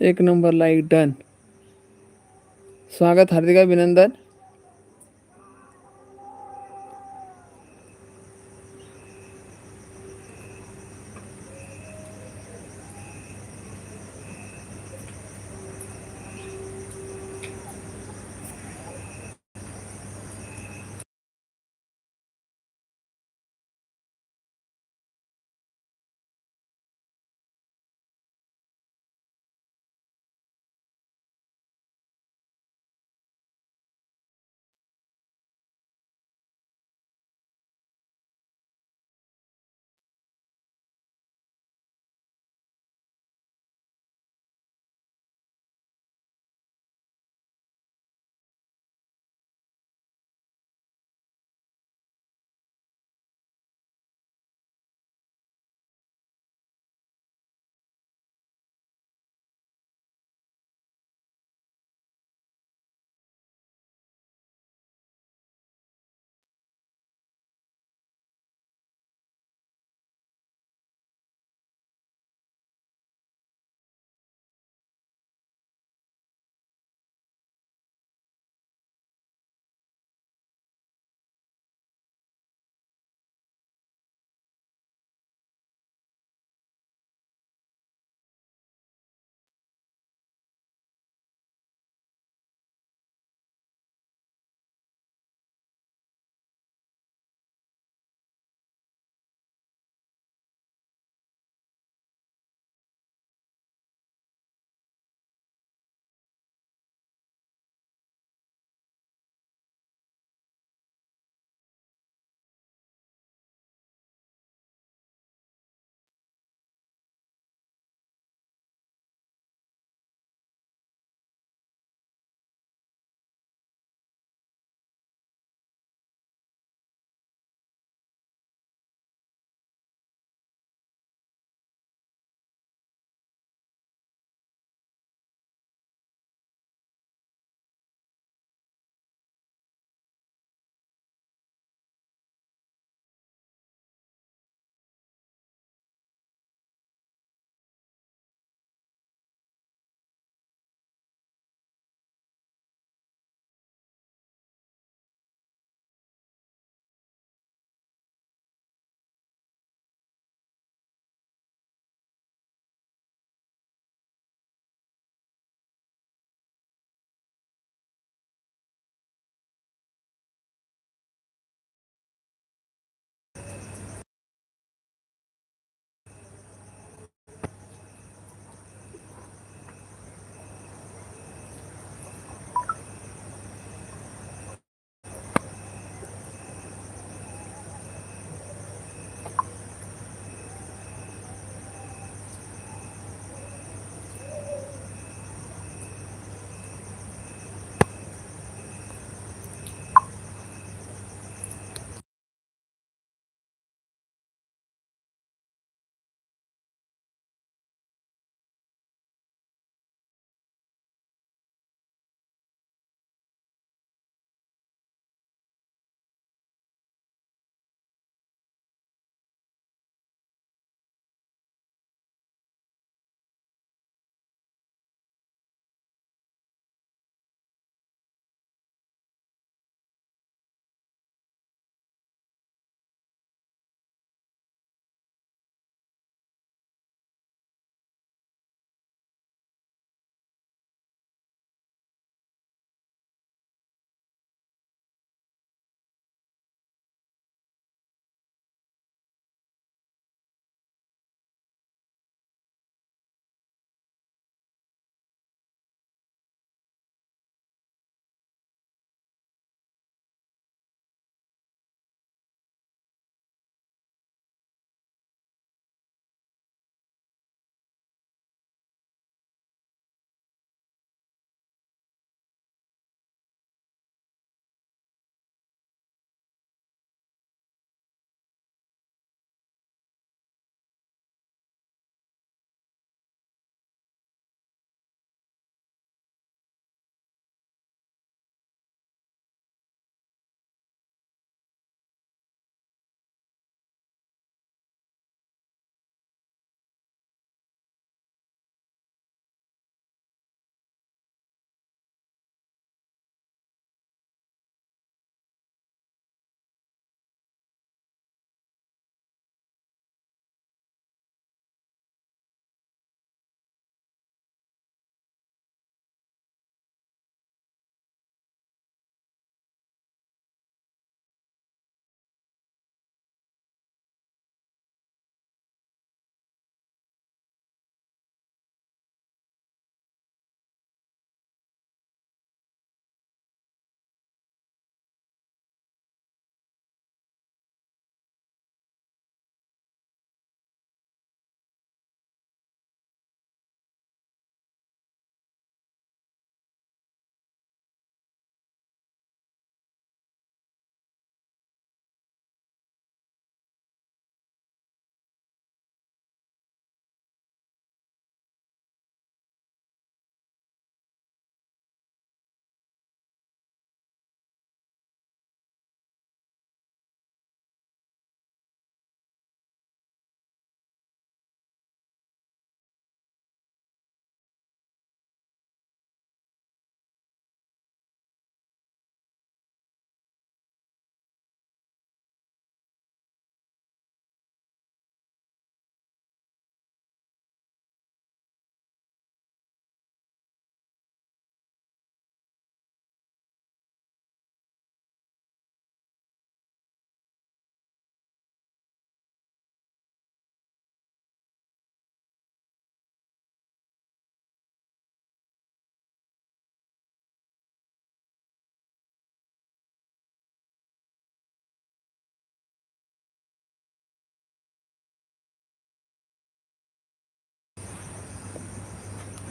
एक number like done स्वागत हार्दिक अभिनंदन.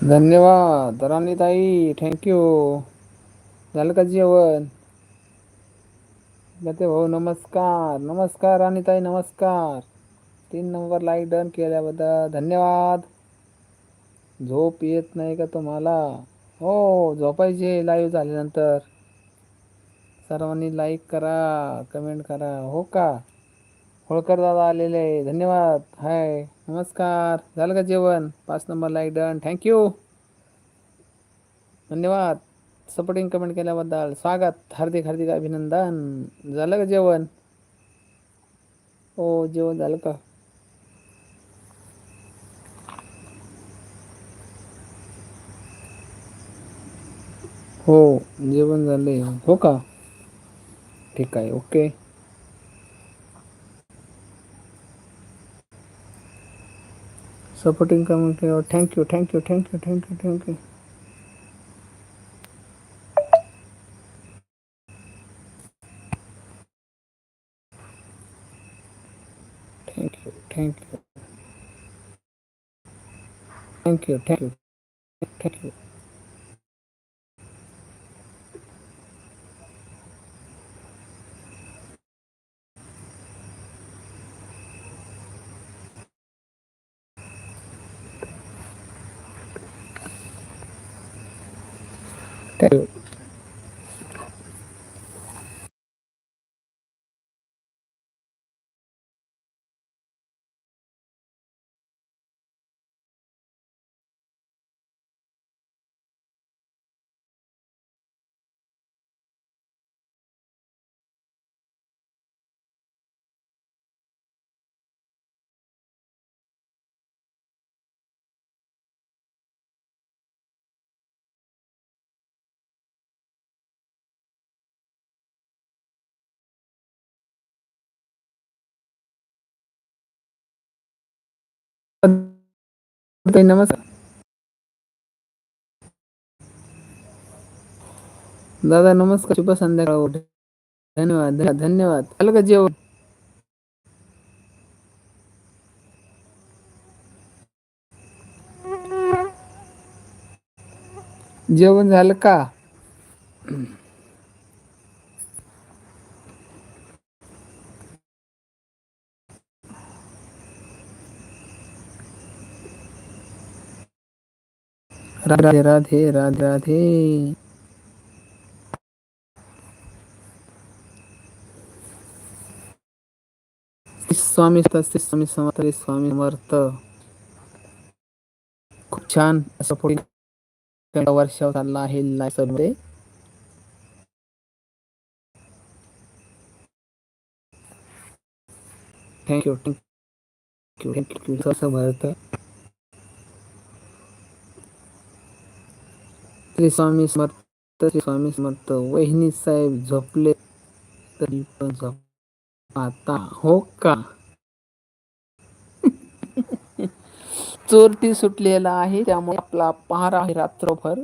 धन्यवाद. राणीताई थँक्यू थँक यू झालं का जेवण? ते भाऊ नमस्कार. नमस्कार राणीताई नमस्कार. तीन नंबर लाईक डन केल्याबद्दल धन्यवाद. झोप येत नाही का तुम्हाला? हो झोपायचे लाईव्ह झाल्यानंतर. सर्वांनी लाईक करा कमेंट करा. हो का? होळकर दादा आलेले आहे. धन्यवाद. हाय. नमस्कार. झालं का जेवण? पाच number like done. Thank you धन्यवाद. सपोर्टिंग कमेंट केल्याबद्दल स्वागत. हार्दिक हार्दिक अभिनंदन. झालं का जेवण? हो जेवण झालं का? हो जेवण झाले हो का? ठीक आहे. Okay supporting community. Or thank you thank you thank you thank you thank you. Thank you thank you. Thank you thank you thank you. नमस्कार. दादा नमस्कार. शुभ संध्याकाळ. धन्यवाद धन्यवाद झालं का जेवण? जेवण झालं का? राधे राधे राधे राधे स्वामी श्री स्वामी समर्थ स्वामी समर्थ खूप छान असं पुढे वर्षावर चालला आहे लाईव्ह थँक्यू थँक्यू थँक्यू असं भरत श्री स्वामी समर्थ श्री स्वामी समर्थ वहिनी साहेब झोपले तरी पण झोप आता हो का? चोरटी सुटलेला आहे त्यामुळे आपला पहारा आहे रात्रभर.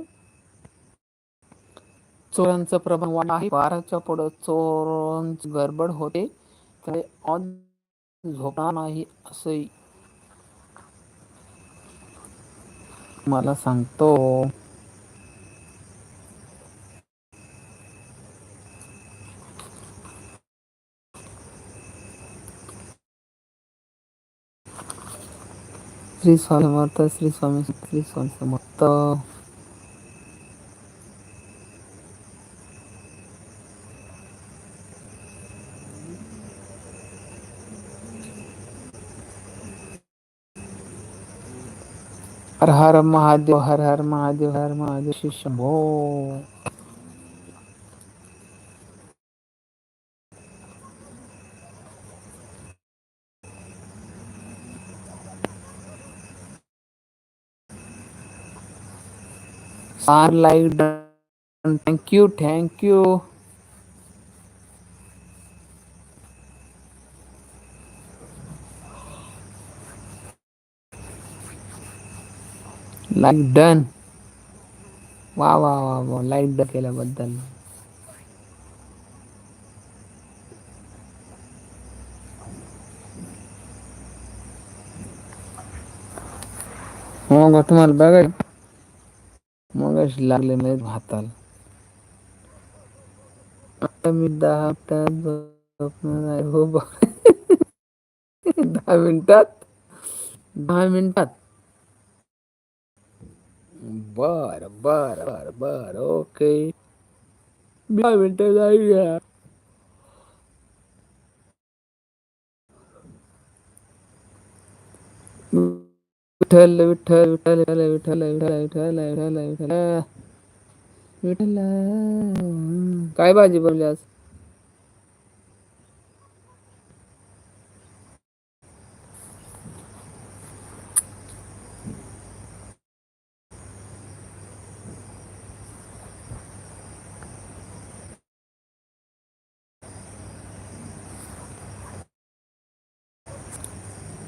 चोरांचं प्रभाव आहे बाराच्या पुढं चोरांची गडबड होते आज झोपणार नाही असं मला सांगतो. श्री स्वामी समर्थ श्री स्वामी श्री स्वामी समर्थ हर हर महादेव हर हर महादेव हर महादेव शिष्य भो Star like done. Thank you, thank you. Like done वा वा वा वा लाईक डन केल्याबद्दल हो का तुम्हाला बघाय कशी लागले नाही भाताल आता मी दहा आहे हो दहा मिनिटात? दहा मिनिटात? बर बर बर बर, ओके. दहा मिनिटं विठ्ठल विठ्ठल विठ्ठल विठ्ठल विठ्ठल विठ्ठल विठ्ठल विठ्ठल विठ्ठल. काय भाजी बनवली आज?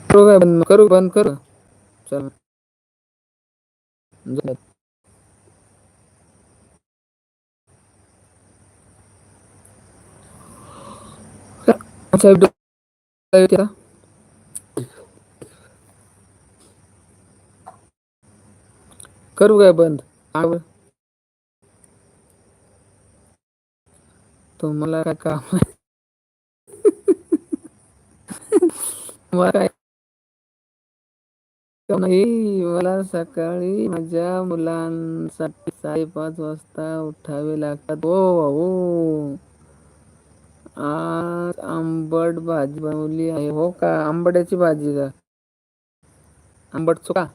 करू बंद? करू बंद करू. चल साहेब करू काय बंद आव. तुम्हाला काय काम आहे? मला काय मला सकाळी माझ्या मुलांसाठी साडेपाच वाजता उठावे लागतात. हो हो. आज आंबट भाजी बनवली आहे. हो का? आंबड्याची भाजी का? आंबट चुका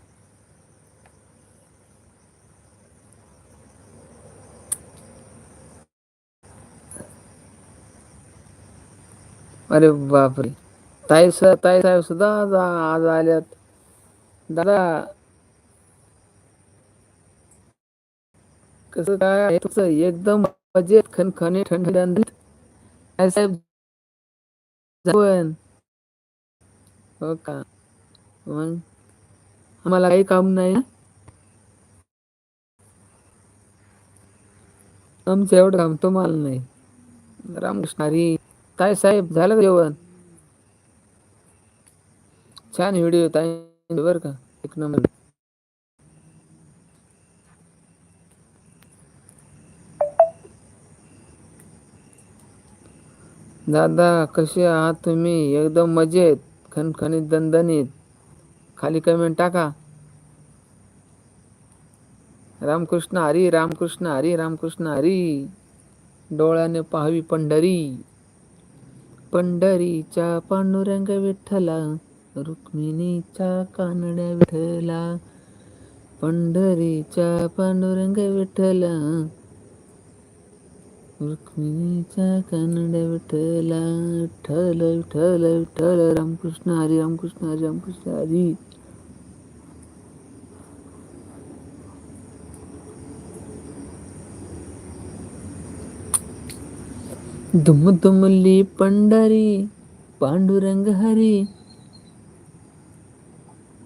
अरे बापरे. ताई ताई साहेब सुद्धा आज आज आल्यात. दादा कसं काय आहे तुमचं? एकदम मजेत खनखने थंडीत काय साहेब? पण हो का? मग? आम्हाला काही काम नाही ना? आमचं एवढं काम तुम्हाला नाही. रामकृष्णारी काय साहेब? झालं जेवण? छान व्हिडिओ ताई बरं का एक नंबर. दादा कसे आहात तुम्ही? एकदम मजेत खणखणीत दणदणीत. खाली कमेंट टाका. रामकृष्ण हरी रामकृष्ण हरी रामकृष्ण हरी. डोळ्याने पाहावी पंढरी. पंढरीच्या पांडुरंग विठ्ठला. रुक्मिणीच्या कानड्या विठला पंढरीच्या पांडुरंग विठला रुक्मिणीच्या कानड्या विठला विठ्ठल विठ्ठल विठ्ठल. रामकृष्ण हरी रामकृष्ण हरी रामकृष्ण हरी. दुम दुमली पंढरी पांडुरंग हरी.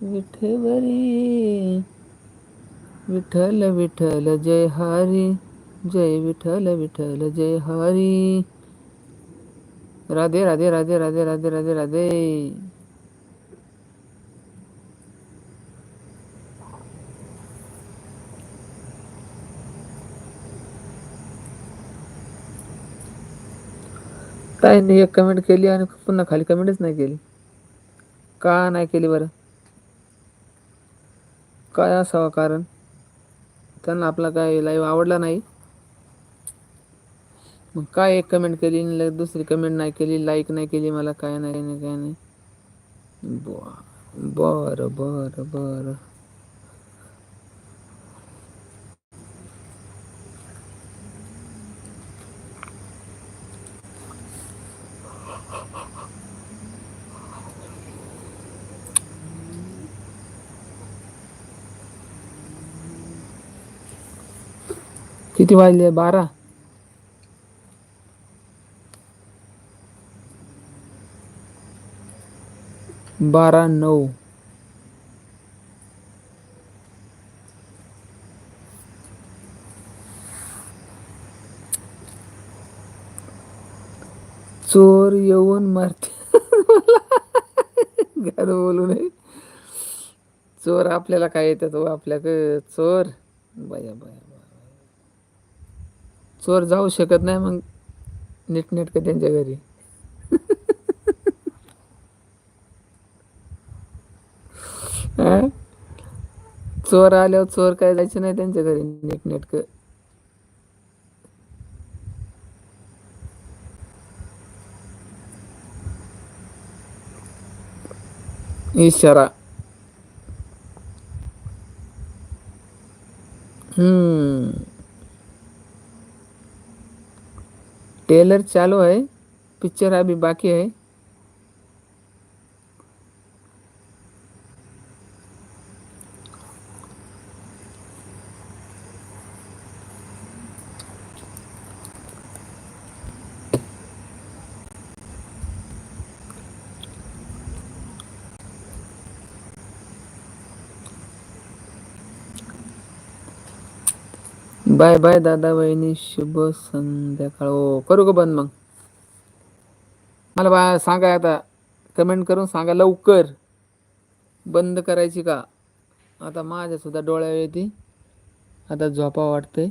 विठेवरी विठ्ठल विठ्ठल जय हरी, जय विठल विठल जय हरी। राधे राधे राधे राधे राधे राधे राधे। नाही एक कमेंट केली आणि पुन्हा खाली कमेंटच नाही केली. का नाही केली बरं? काय असावं कारण? त्यांना आपला काय लाईव्ह आवडला नाही. मग काय एक कमेंट केली दुसरी कमेंट नाही केली लाईक नाही केली मला काय नाही काय नाही काय नाही. ब- बरं बरं बरं. किती वाजले? बारा. बारा नऊ. चोर येऊन मारते. घर बोलू नये. चोर आपल्याला काय येतात हो आपल्याक चोर. बया बया. चोर जाऊ शकत नाही मग नीटनेटकं त्यांच्या घरी. चोर आल्यावर चोर काय जायचे नाही त्यांच्या घरी नीटनेटकं. इशारा. हम्म. टेलर चालू आहे. पिक्चर अभी बाकी आहे. बाय बाय दादा वहिनी शुभ संध्याकाळ. हो करू का बंद मग? मला बा सांगा आता कमेंट करून सांगा लवकर. बंद करायची का? आता माझ्या सुद्धा डोळ्या येते. आता झोपा वाटते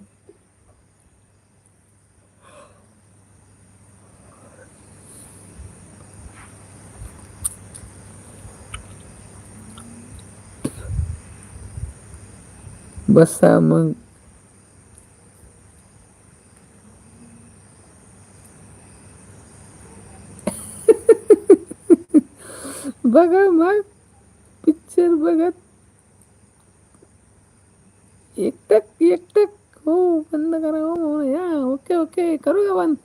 बसा मग. बघा मग पिक्चर बघत एकटक एकटक हो बंद करा. हो, हो या. Okay okay. करू का बंद?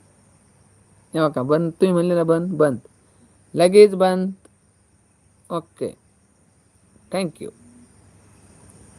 हे बघा बंद. तुम्ही म्हणले ना बंद बंद. लगेच बंद. ओके. थँक्यू